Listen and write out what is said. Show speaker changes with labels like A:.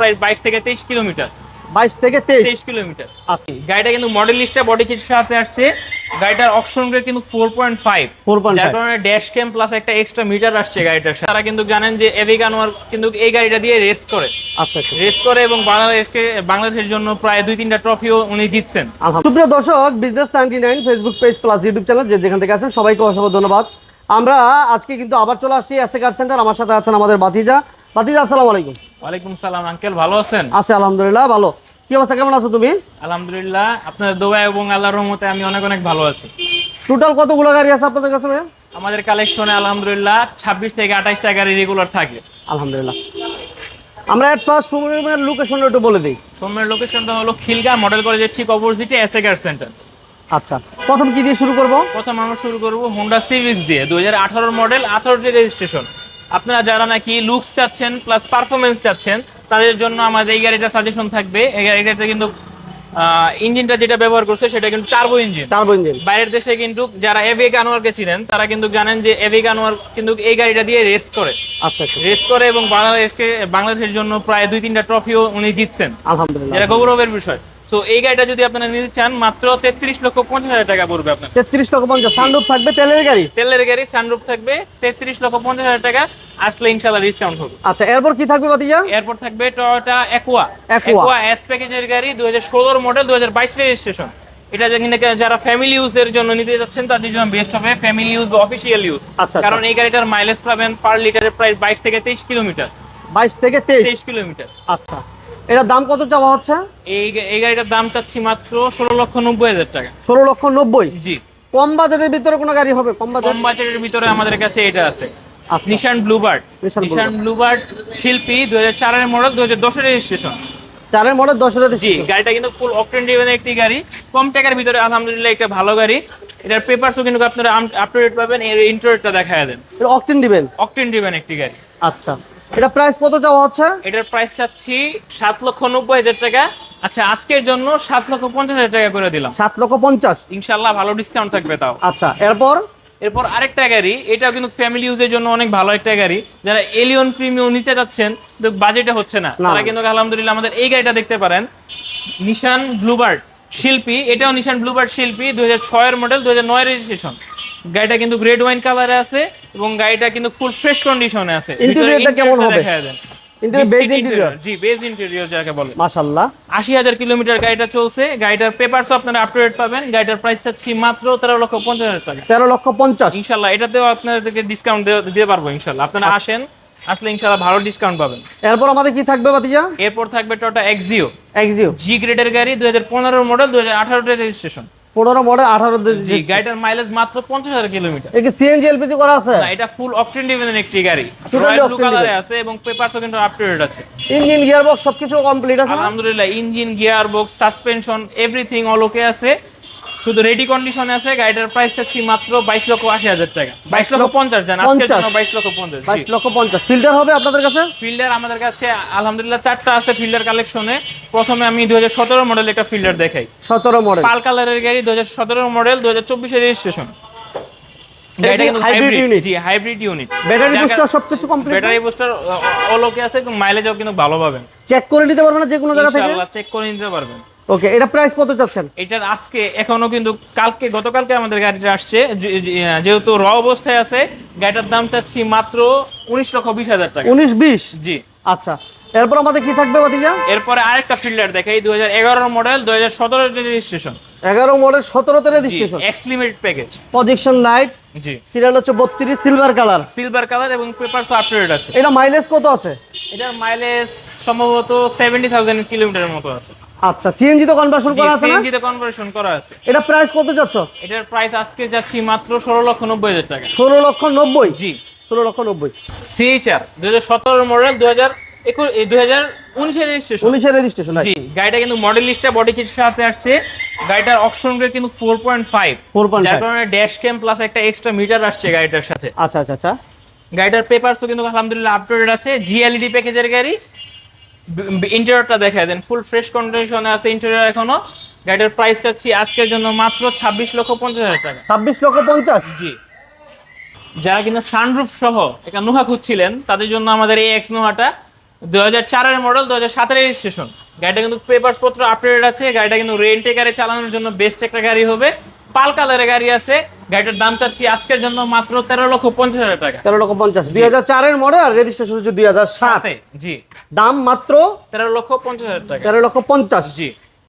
A: প্রায় বাইশ থেকে তেইশ কিলোমিটার।
B: বাইশ থেকে তেইশ।
A: কিলোমিটার।
B: আচ্ছা
A: গাড়িটা কিন্তু মডেল লিস্টটা বডি কিটের সাথে আসছে। গাড়িটার অপশন গ্রেড কিন্তু four point five
B: four point
A: যার কারণে ড্যাশ ক্যাম প্লাস একটা এক্সট্রা মিটার আসছে গাড়িটার সাথে। তারা কিন্তু জানেন যে এভিগানোয়ার কিন্তু এই গাড়িটা দিয়ে রেস করে।
B: আচ্ছা আচ্ছা।
A: রেস করে এবং বাংলাদেশকে বাংলাদেশের জন্য প্রায় দুই তিনটা ট্রফিও উনি জিতছেন।
B: সুপ্রিয় দর্শক business ninety nine Facebook page plus YouTube channel যে যেখান থেকে আছেন সবাইকে অসংখ্য ধন্যবাদ। আমরা আজকে কিন্তু আবার চলে আসছি এসে কার সেন্টার আমার সাথে আছেন আমাদের বাতিজা বাতিজা আসসালামু আলাইকুম।
A: ওয়ালাইকুম সালাম আঙ্কেল ভালো আছেন?
B: আছে আলহামদুলিল্লাহ ভালো। কি অবস্থা কেমন আছো তুমি?
A: আলহামদুলিল্লাহ আপনার দোয়া এবং আল্লাহর রহমতে আমি অনেক অনেক ভালো আছি।
B: টোটাল কতগুলো গাড়ি আছে আপনাদের কাছে ভাইয়া?
A: আমাদের কালেকশনে আলহামদুলিল্লাহ ছাব্বিশ থেকে আঠাইশটা গাড়ি রেগুলার থাকে।
B: আলহামদুলিল্লাহ। আমরা এক পাঁচ শোরুমের লোকেশন একটু বলে দিই।
A: সোমের লোকেশনটা হলো খিলগা মডেল কলেজের ঠিক অপোজিটে এসএ কার সেন্টার
B: আচ্ছা প্রথম কি দিয়ে শুরু করব?
A: প্রথম আমরা শুরু করব হোন্ডা সিভিক্স দিয়ে দু হাজার আঠারোর মডেল আঠারোটি রেজিস্ট্রেশন আপনারা যারা নাকি লুকস চাচ্ছেন প্লাস পারফরমেন্স চাচ্ছেন তাদের জন্য আমাদের এই গাড়িটা সাজেশন থাকবে। এই গাড়িটাতে কিন্তু ইঞ্জিনটা যেটা ব্যবহার করছে সেটা কিন্তু টার্বো ইঞ্জিন
B: টার্বো ইঞ্জিন
A: বাইরের দেশে কিন্তু যারা এভিক আনোয়ারকে ছিলেন তারা কিন্তু জানেন যে এভিক আনোয়ার কিন্তু এই গাড়িটা দিয়ে রেস করে।
B: আচ্ছা আচ্ছা।
A: রেস করে এবং বাংলাদেশকে বাংলাদেশের জন্য প্রায় দুই তিনটা ট্রফিও উনি জিতছেন।
B: আলহামদুলিল্লাহ।
A: যেটা গৌরবের বিষয়। সো এই গাড়িটা যদি আপনারা নিতে চান মাত্র তেত্রিশ লক্ষ পঞ্চাশ হাজার টাকা পড়বে আপনার।
B: তেত্রিশ লক্ষ পঞ্চাশ সানরুফ থাকবে তেলের গাড়ি?
A: তেলের গাড়ি সানরুফ থাকবে তেত্রিশ লক্ষ পঞ্চাশ হাজার টাকা। আসলে ইনশাল্লাহ ডিসকাউন্ট হবে।
B: আচ্ছা এরপর কি থাকবে বাতিজা
A: এরপর থাকবে টয়োটা অ্যাকোয়া। অ্যাকোয়া এস প্যাকেজের গাড়ি দুই হাজার ষোলোর মডেল দুই হাজার বাইশ রেজিস্ট্রেশন এটা যারা ফ্যামিলি ইউজের জন্য নিতে যাচ্ছেন তাদের জন্য বেস্ট হবে ফ্যামিলি ইউজ বা অফিসিয়াল ইউজ
B: আচ্ছা,
A: কারণ এই গাড়িটার মাইলেজ পাবেন পার লিটারে প্রায় বাইশ থেকে তেইশ কিলোমিটার
B: বাইশ থেকে তেইশ।
A: তেইশ কিলোমিটার
B: আচ্ছা। এটার দাম কত চাওয়া হচ্ছে?
A: এই এই গাড়িটার দাম চাচ্ছি মাত্র ষোলো লক্ষ নব্বই হাজার টাকা।
B: ষোলো লক্ষ নব্বই?
A: জি।
B: কম বাজেটের ভিতরে কোনো গাড়ি হবে? কম বাজেট
A: কম বাজেটের ভিতরে আমাদের কাছে এটা আছে। নিশান ব্লুবার্ড নিশান ব্লুবার্ড শিল্পী দুই হাজার চারের মডেল দুই হাজার দশের রেজিস্ট্রেশন
B: চারের মডেল দশ হাজার
A: জি গাড়িটা কিন্তু ফুল অকটেন ড্রিভেন একটি গাড়ি। কম টাকার ভিতরে আলহামদুলিল্লাহ একটা ভালো গাড়ি। এটার পেপারসও কিন্তু আপনারা আপ টু ডেট পাবেন এর ইন্টারনেটটা দেখায় দেন।
B: অকটেন দিবেন
A: অকটেন ড্রিভেন একটি গাড়ি।
B: আচ্ছা। এটা প্রাইস কত চাওয়া হচ্ছে?
A: এটার প্রাইস চাচ্ছি সাত লক্ষ নব্বই হাজার টাকা। আচ্ছা আজকের জন্য সাত লক্ষ পঞ্চাশ হাজার টাকা করে দিলাম।
B: সাত লক্ষ পঞ্চাশ?
A: ইনশাল্লাহ ভালো ডিসকাউন্ট থাকবে তাও।
B: আচ্ছা এরপর?
A: এরপর আরেকটা গাড়ি এটাও কিন্তু ফ্যামিলি ইউজের জন্য অনেক ভালো একটা গাড়ি। যারা এলিয়ন প্রিমিয়াম নিচে যাচ্ছেন কিন্তু বাজেটে হচ্ছে না।
B: না।
A: তারা কিন্তু আলহামদুলিল্লাহ আমাদের এই গাড়িটা দেখতে পারেন। নিশান ব্লুবার্ড শিল্পী এটাও নিশান ব্লুবার্ড শিল্পী দুই হাজার ছয়ের মডেল দুই হাজার নয় রেজিস্ট্রেশন গাড়িটা কিন্তু গ্রেড ওয়াইন কালারে আছে এবং গাড়িটা কিন্তু ফুল ফ্রেশ কন্ডিশনে আছে।
B: Interior টা
A: ভিতরে
B: কেমন হবে?
A: দেখায় দেন।
B: Interior,
A: Biscuit
B: base
A: জি বেজ ইন্টেরিয়র যাকে বলে। আশি হাজার কিলোমিটার গাড়িটা চলছে। গাড়িটার পেপারসও আপনারা আপ টু ডেট পাবেন। গাড়িটার প্রাইস চাচ্ছি মাত্র তেরো লক্ষ পঞ্চাশ হাজার টাকা।
B: তেরো লক্ষ পঞ্চাশ।
A: ইনশাল্লাহ এটাতেও আপনাদেরকে ডিসকাউন্ট দিতে পারব ইনশাল্লাহ আপনারা আসেন আসলে ইনশাল্লাহ ভালো ডিসকাউন্ট পাবেন।
B: এরপর আমাদের কি থাকবে বাতিজা
A: এরপর থাকবে টটা এক্সিও
B: এক্সিও
A: জি গ্রেডের গাড়ি দুই হাজার পনেরো মডেল দুই হাজার আঠারোতে রেজিস্ট্রেশন
B: পনেরো মডেল আঠারো
A: জি গাড়িটার মাইলেজ মাত্র পঞ্চাশ হাজার কিলোমিটার
B: এটা সিএনজি এলপিজি করা আছে?
A: না এটা ফুল অকটেন ডিভিশন একটি গাড়ি। রয়্যাল ব্লু কালারে আছে এবং পেপারসও কিন্তু আপ টু ডেট আছে।
B: ইঞ্জিন গিয়ার বক্স সবকিছু কমপ্লিট আছে
A: আলহামদুলিল্লাহ engine gear box suspension everything all okay আছে। শুধু রেডি কন্ডিশনে আছে গাড়িটার প্রাইস চাচ্ছি মাত্র বাইশ লক্ষ আশি হাজার টাকা। বাইশ লক্ষ পঞ্চাশ জান আজকের জন্য
B: 50
A: বাইশ লক্ষ পঞ্চাশ
B: বাইশ লক্ষ পঞ্চাশ। ফিল্টার হবে আপনাদের কাছে?
A: ফিল্ডার আমাদের কাছে আলহামদুলিল্লাহ চারটা আছে ফিল্ডার কালেকশনে প্রথমে আমি দুই হাজার সতেরো মডেল একটা ফিল্ডার দেখাই।
B: সতেরো মডেল
A: পাল কালারের গাড়ি দুই হাজার সতেরো মডেল দুই হাজার চব্বিশের registration hybrid unit
B: battery booster সবকিছু কমপ্লিট
A: ব্যাটারি বুস্টার আছে মাইলেজও কিন্তু ভালো পাবেন।
B: চেক করে নিতে পারবে না যে কোনো জায়গা থেকে?
A: চেক করে নিতে পারবেন।
B: ওকে এটা প্রাইস কত চাচ্ছেন?
A: এটার আজকে এখনও কিন্তু কালকে গতকালকে আমাদের গাড়িটা আসছে। যেহেতু র অবস্থায় আছে গাড়িটার দাম চাচ্ছি মাত্র উনিশ লক্ষ বিশ হাজার টাকা।
B: উনিশ বিশ?
A: জি।
B: আচ্ছা এরপর আমাদের কি থাকবে বাতিজা?
A: এরপরে আরেকটা ফিল্ডার দেখাই দুই হাজার এগারোর মডেল দুই হাজার সতেরো রেজিস্ট্রেশন
B: এগারো model সতেরোতে registration
A: X limited package
B: projection light
A: জি।
B: সিরিয়াল হচ্ছে বত্রিশ সিলভার কালার
A: সিলভার কালার এবং পেপারস আপডেট আছে।
B: এটা মাইলেজ কত আছে?
A: এটার মাইলেজ সম্ভবত সেভেন্টি থাউজেন্ড কিলোমিটারের মতো আছে।
B: আচ্ছা সিএনজি তো কনভার্সন করা আছে না?
A: সিএনজি তে কনভার্সন করা আছে।
B: এটা প্রাইস কত চাচ্ছ
A: এটার প্রাইস আজকে যাচ্ছি মাত্র ষোলো লক্ষ নব্বই হাজার টাকা।
B: ষোলো লক্ষ নব্বই?
A: জি।
B: ষোলো লক্ষ নব্বই।
A: সিএইচআর দুই হাজার সতেরো মডেল দুই হাজার একুশ দুই হাজার উনিশের রেজিস্ট্রেশন
B: উনিশের রেজিস্ট্রেশন
A: জি গাড়িটা কিন্তু মডেল লিস্টটা বডি কিটের সাথে আসছে। গাড়িটার অপশন গ্রেড কিন্তু four point five
B: four point
A: যার কারণে ড্যাশ ক্যাম প্লাস একটা এক্সট্রা মিটার আসছে গাড়িটার সাথে।
B: আচ্ছা আচ্ছা আচ্ছা।
A: গাড়িটার পেপারসও কিন্তু আলহামদুলিল্লাহ আপডেটেড আছে। জিএলইডি প্যাকেজের গাড়ি। ইন্টেরিয়রটা দেখায় দেন। ফুল ফ্রেশ কন্ডিশনে আছে ইন্টেরিয়র এখনও। গাড়িটার প্রাইস চাচ্ছি আজকের জন্য মাত্র ছাব্বিশ লক্ষ পঞ্চাশ হাজার টাকা।
B: ছাব্বিশ লক্ষ পঞ্চাশ?
A: জি। যারা কিনা সানরুফ সহ একটা নোহা খুঁজছিলেন তাদের জন্য আমাদের এই এক্স নোহাটা দুই হাজার চারের মডেল দু হাজার সাতের রেজিস্ট্রেশন গাড়িটা কিন্তু পেপারস পত্র আপডেটেড আছে। গাড়িটা কিন্তু রেন্টে গাড়ি চালানোর জন্য বেস্ট একটা গাড়ি হবে। পাল কালারের গাড়ি আছে। গাড়িটার দাম চাচ্ছি আজকের জন্য মাত্র তেরো লক্ষ পঞ্চাশ হাজার টাকা।
B: তেরো লক্ষ পঞ্চাশ। দুই হাজার চারের মডেল আর রেজিস্ট্রেশন হচ্ছে দুই হাজার সাত
A: জি।
B: দাম মাত্র
A: তেরো লক্ষ পঞ্চাশ হাজার টাকা।
B: তেরো লক্ষ পঞ্চাশ।
A: জি।